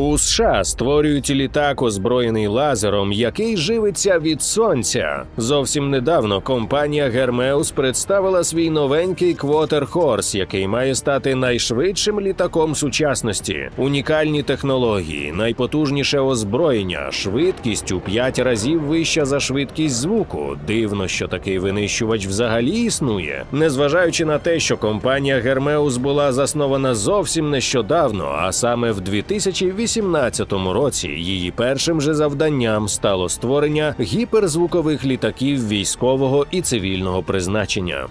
У США створюють літак, озброєний лазером, який живиться від сонця. Зовсім недавно компанія Гермеус представила свій новенький Quarter Horse, який має стати найшвидшим літаком сучасності. Унікальні технології, найпотужніше озброєння, швидкість у 5 разів вища за швидкість звуку. Дивно, що такий винищувач взагалі існує. Незважаючи на те, що компанія Гермеус була заснована зовсім нещодавно, а саме в 2018 році, її першим же завданням стало створення гіперзвукових літаків військового і цивільного призначення.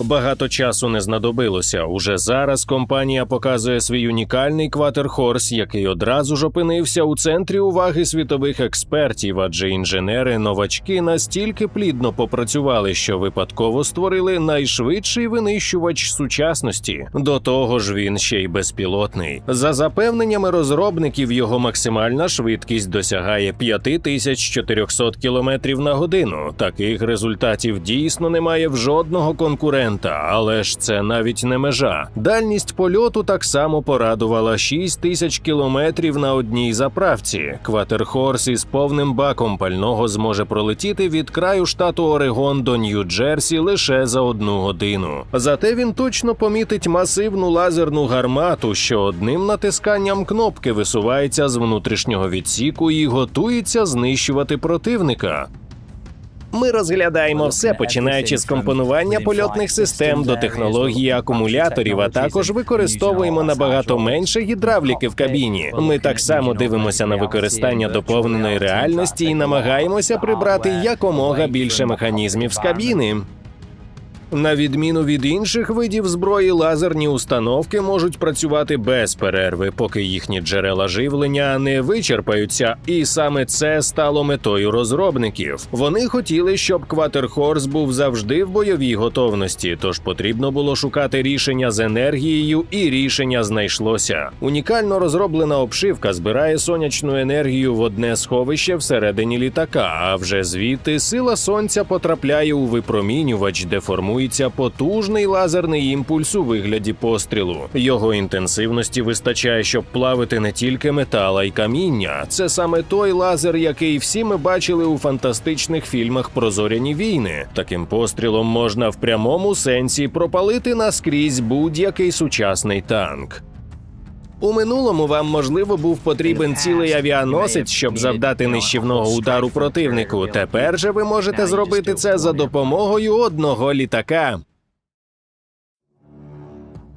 Багато часу не знадобилося. Уже зараз компанія показує свій унікальний кватерхорс, який одразу ж опинився у центрі уваги світових експертів, адже інженери новачки настільки плідно попрацювали, що випадково створили найшвидший винищувач сучасності. До того ж, він ще й безпілотний. За запевненнями розробників, його максимальна швидкість досягає 5400 км на годину. Таких результатів дійсно немає в жодного конкурента, але ж це навіть не межа. Дальність польоту так само порадувала 6 тисяч кілометрів на одній заправці. Кватерхорс із повним баком пального зможе пролетіти від краю штату Орегон до Нью-Джерсі лише за одну годину. Зате він точно помітить масивну лазерну гармату, що одним натисканням кнопки висувається з внутрішнього відсіку і готується знищувати противника. Ми розглядаємо все, починаючи з компонування польотних систем до технології акумуляторів, а також використовуємо набагато менше гідравліки в кабіні. Ми так само дивимося на використання доповненої реальності і намагаємося прибрати якомога більше механізмів з кабіни. На відміну від інших видів зброї, лазерні установки можуть працювати без перерви, поки їхні джерела живлення не вичерпаються, і саме це стало метою розробників. Вони хотіли, щоб Кватерхорс був завжди в бойовій готовності, тож потрібно було шукати рішення з енергією, і рішення знайшлося. Унікально розроблена обшивка збирає сонячну енергію в одне сховище всередині літака. А вже звідти сила сонця потрапляє у випромінювач, де формується потужний лазерний імпульс у вигляді пострілу. Його інтенсивності вистачає, щоб плавити не тільки метал, а й каміння. Це саме той лазер, який всі ми бачили у фантастичних фільмах про зоряні війни. Таким пострілом можна в прямому сенсі пропалити наскрізь будь-який сучасний танк. У минулому вам можливо був потрібен цілий авіаносець, щоб завдати нищівного удару противнику. Тепер же ви можете зробити це за допомогою одного літака.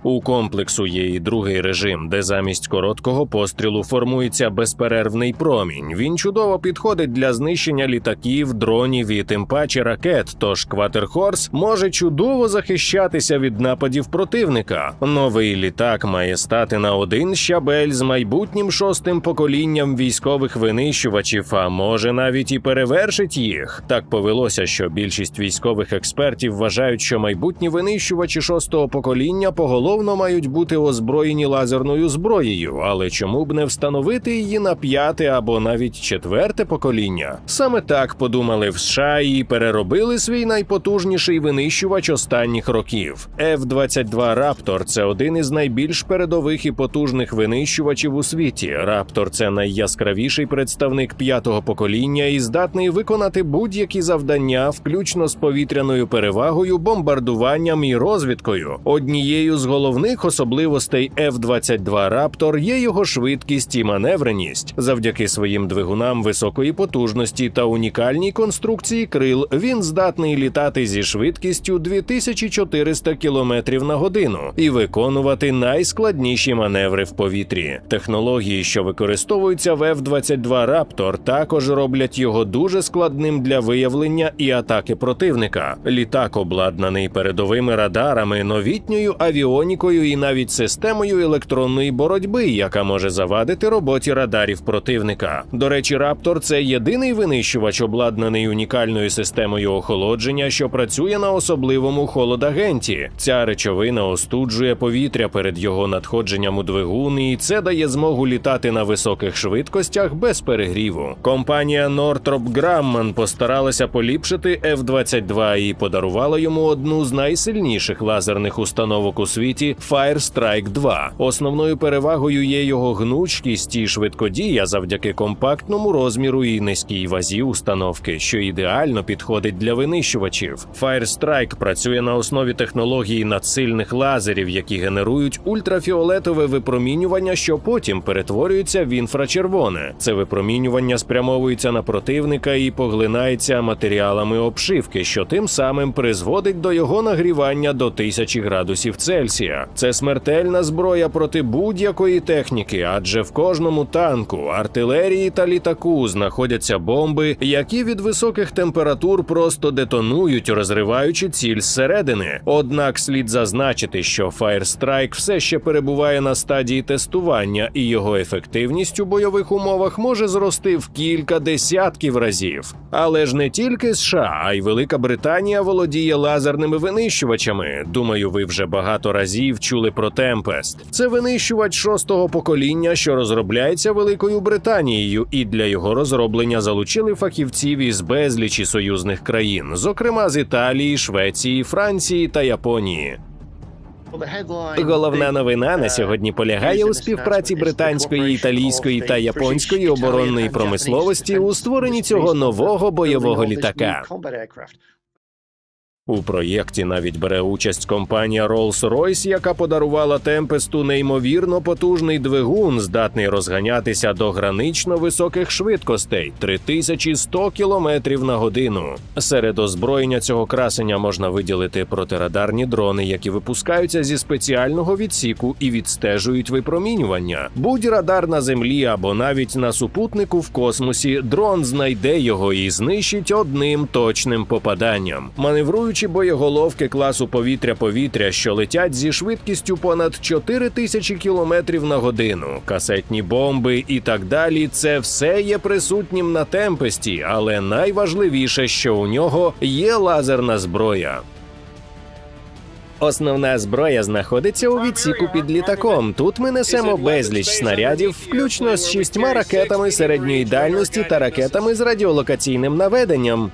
У комплексу є і другий режим, де замість короткого пострілу формується безперервний промінь. Він чудово підходить для знищення літаків, дронів і тим паче ракет. Тож Кватерхорс може чудово захищатися від нападів противника. Новий літак має стати на один щабель з майбутнім шостим поколінням військових винищувачів, а може навіть і перевершить їх. Так повелося, що більшість військових експертів вважають, що майбутні винищувачі шостого покоління поголовно мають бути озброєні лазерною зброєю, але чому б не встановити її на п'яте або навіть четверте покоління? Саме так подумали в США і переробили свій найпотужніший винищувач останніх років. F-22 Raptor – це один із найбільш передових і потужних винищувачів у світі. Raptor – це найяскравіший представник п'ятого покоління і здатний виконати будь-які завдання, включно з повітряною перевагою, бомбардуванням і розвідкою. Однією з головних особливостей F-22 Raptor є його швидкість і маневреність. Завдяки своїм двигунам високої потужності та унікальній конструкції крил він здатний літати зі швидкістю 2400 км на годину і виконувати найскладніші маневри в повітрі. Технології, що використовуються в F-22 Raptor, також роблять його дуже складним для виявлення і атаки противника. Літак обладнаний передовими радарами, новітньою авіонікою і навіть системою електронної боротьби, яка може завадити роботі радарів противника. До речі, Раптор це єдиний винищувач, обладнаний унікальною системою охолодження, що працює на особливому холодагенті. Ця речовина остуджує повітря перед його надходженням у двигун, і це дає змогу літати на високих швидкостях без перегріву. Компанія Northrop Grumman постаралася поліпшити F-22 і подарувала йому одну з найсильніших лазерних установок у світі світі Firestrike 2. Основною перевагою є його гнучкість і швидкодія завдяки компактному розміру і низькій вазі установки, що ідеально підходить для винищувачів. Firestrike працює на основі технології надсильних лазерів, які генерують ультрафіолетове випромінювання, що потім перетворюється в інфрачервоне. Це випромінювання спрямовується на противника і поглинається матеріалами обшивки, що тим самим призводить до його нагрівання до тисячі градусів Цельсія. Це смертельна зброя проти будь-якої техніки, адже в кожному танку, артилерії та літаку знаходяться бомби, які від високих температур просто детонують, розриваючи ціль зсередини. Однак слід зазначити, що Firestrike все ще перебуває на стадії тестування, і його ефективність у бойових умовах може зрости в кілька десятків разів. Але ж не тільки США, а й Велика Британія володіє лазерними винищувачами. Думаю, ви вже багато разів чули про Tempest. Це винищувач шостого покоління, що розробляється Великою Британією, і для його розроблення залучили фахівців із безлічі союзних країн, зокрема з Італії, Швеції, Франції та Японії. Головна новина на сьогодні полягає у співпраці британської, італійської та японської оборонної промисловості у створенні цього нового бойового літака. У проєкті навіть бере участь компанія Rolls-Royce, яка подарувала Темпесту неймовірно потужний двигун, здатний розганятися до гранично високих швидкостей 3100 км на годину. Серед озброєння цього красення можна виділити протирадарні дрони, які випускаються зі спеціального відсіку і відстежують випромінювання. Будь радар на землі або навіть на супутнику в космосі, дрон знайде його і знищить одним точним попаданням. Маневруючи боєголовки класу повітря-повітря, що летять зі швидкістю понад 4 тисячі кілометрів на годину, касетні бомби і так далі. Це все є присутнім на темпесті, але найважливіше, що у нього є лазерна зброя. Основна зброя знаходиться у відсіку під літаком. Тут ми несемо безліч снарядів, включно з шістьма ракетами середньої дальності та ракетами з радіолокаційним наведенням.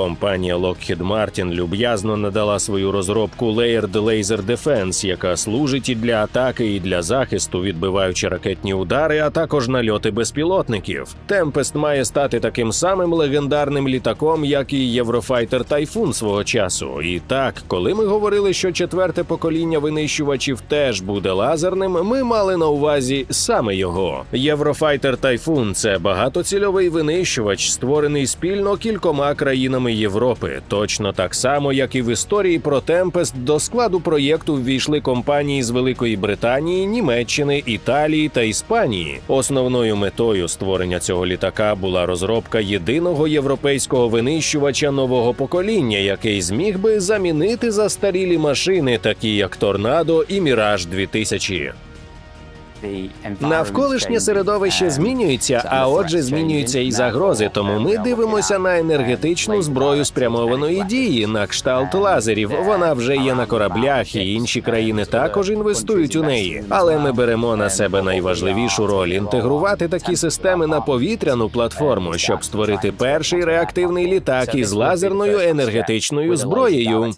Компанія Lockheed Martin люб'язно надала свою розробку Layered Laser Defense, яка служить і для атаки, і для захисту, відбиваючи ракетні удари, а також нальоти безпілотників. Tempest має стати таким самим легендарним літаком, як і Eurofighter Typhoon свого часу. І так, коли ми говорили, що четверте покоління винищувачів теж буде лазерним, ми мали на увазі саме його. Eurofighter Typhoon – це багатоцільовий винищувач, створений спільно кількома країнами Європи. Точно так само, як і в історії про Tempest, до складу проєкту ввійшли компанії з Великої Британії, Німеччини, Італії та Іспанії. Основною метою створення цього літака була розробка єдиного європейського винищувача нового покоління, який зміг би замінити застарілі машини, такі як Торнадо і Міраж 2000. Навколишнє середовище змінюється, а отже, змінюються і загрози. Тому ми дивимося на енергетичну зброю спрямованої дії на кшталт лазерів. Вона вже є на кораблях, і інші країни також інвестують у неї. Але ми беремо на себе найважливішу роль інтегрувати такі системи на повітряну платформу, щоб створити перший реактивний літак із лазерною енергетичною зброєю.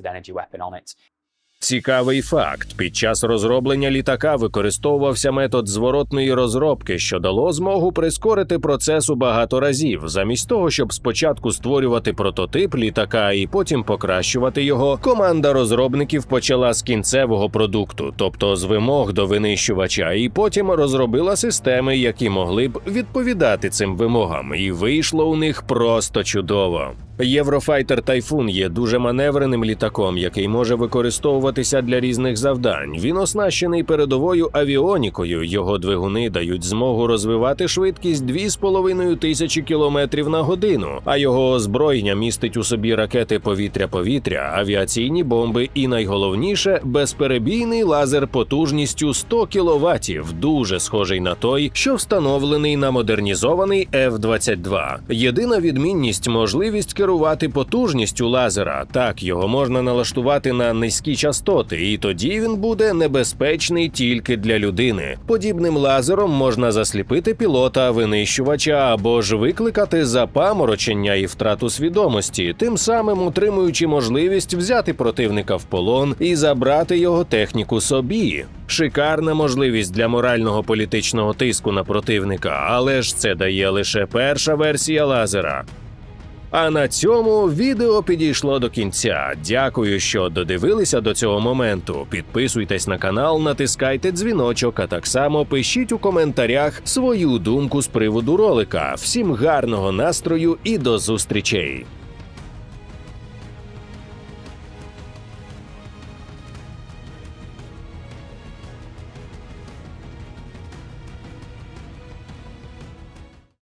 Цікавий факт: під час розроблення літака використовувався метод зворотної розробки, що дало змогу прискорити процес у багато разів, замість того, щоб спочатку створювати прототип літака і потім покращувати його. Команда розробників почала з кінцевого продукту, тобто з вимог до винищувача, і потім розробила системи, які могли б відповідати цим вимогам, і вийшло у них просто чудово. Єврофайтер Тайфун є дуже маневреним літаком, який може використовуватися для різних завдань. Він оснащений передовою авіонікою. Його двигуни дають змогу розвивати швидкість 2,5 тисячі кілометрів на годину. А його озброєння містить у собі ракети повітря-повітря, авіаційні бомби і найголовніше безперебійний лазер потужністю 100 кіловатів, дуже схожий на той, що встановлений на модернізований F-22. Єдина відмінність можливість керувати потужністю лазера. Так, його можна налаштувати на низькі частоти, і тоді він буде небезпечний тільки для людини. Подібним лазером можна засліпити пілота, винищувача або ж викликати запаморочення і втрату свідомості, тим самим утримуючи можливість взяти противника в полон і забрати його техніку собі. Шикарна можливість для морального політичного тиску на противника, але ж це дає лише перша версія лазера. А на цьому відео підійшло до кінця. Дякую, що додивилися до цього моменту. Підписуйтесь на канал, натискайте дзвіночок, а так само пишіть у коментарях свою думку з приводу ролика. Всім гарного настрою і до зустрічей!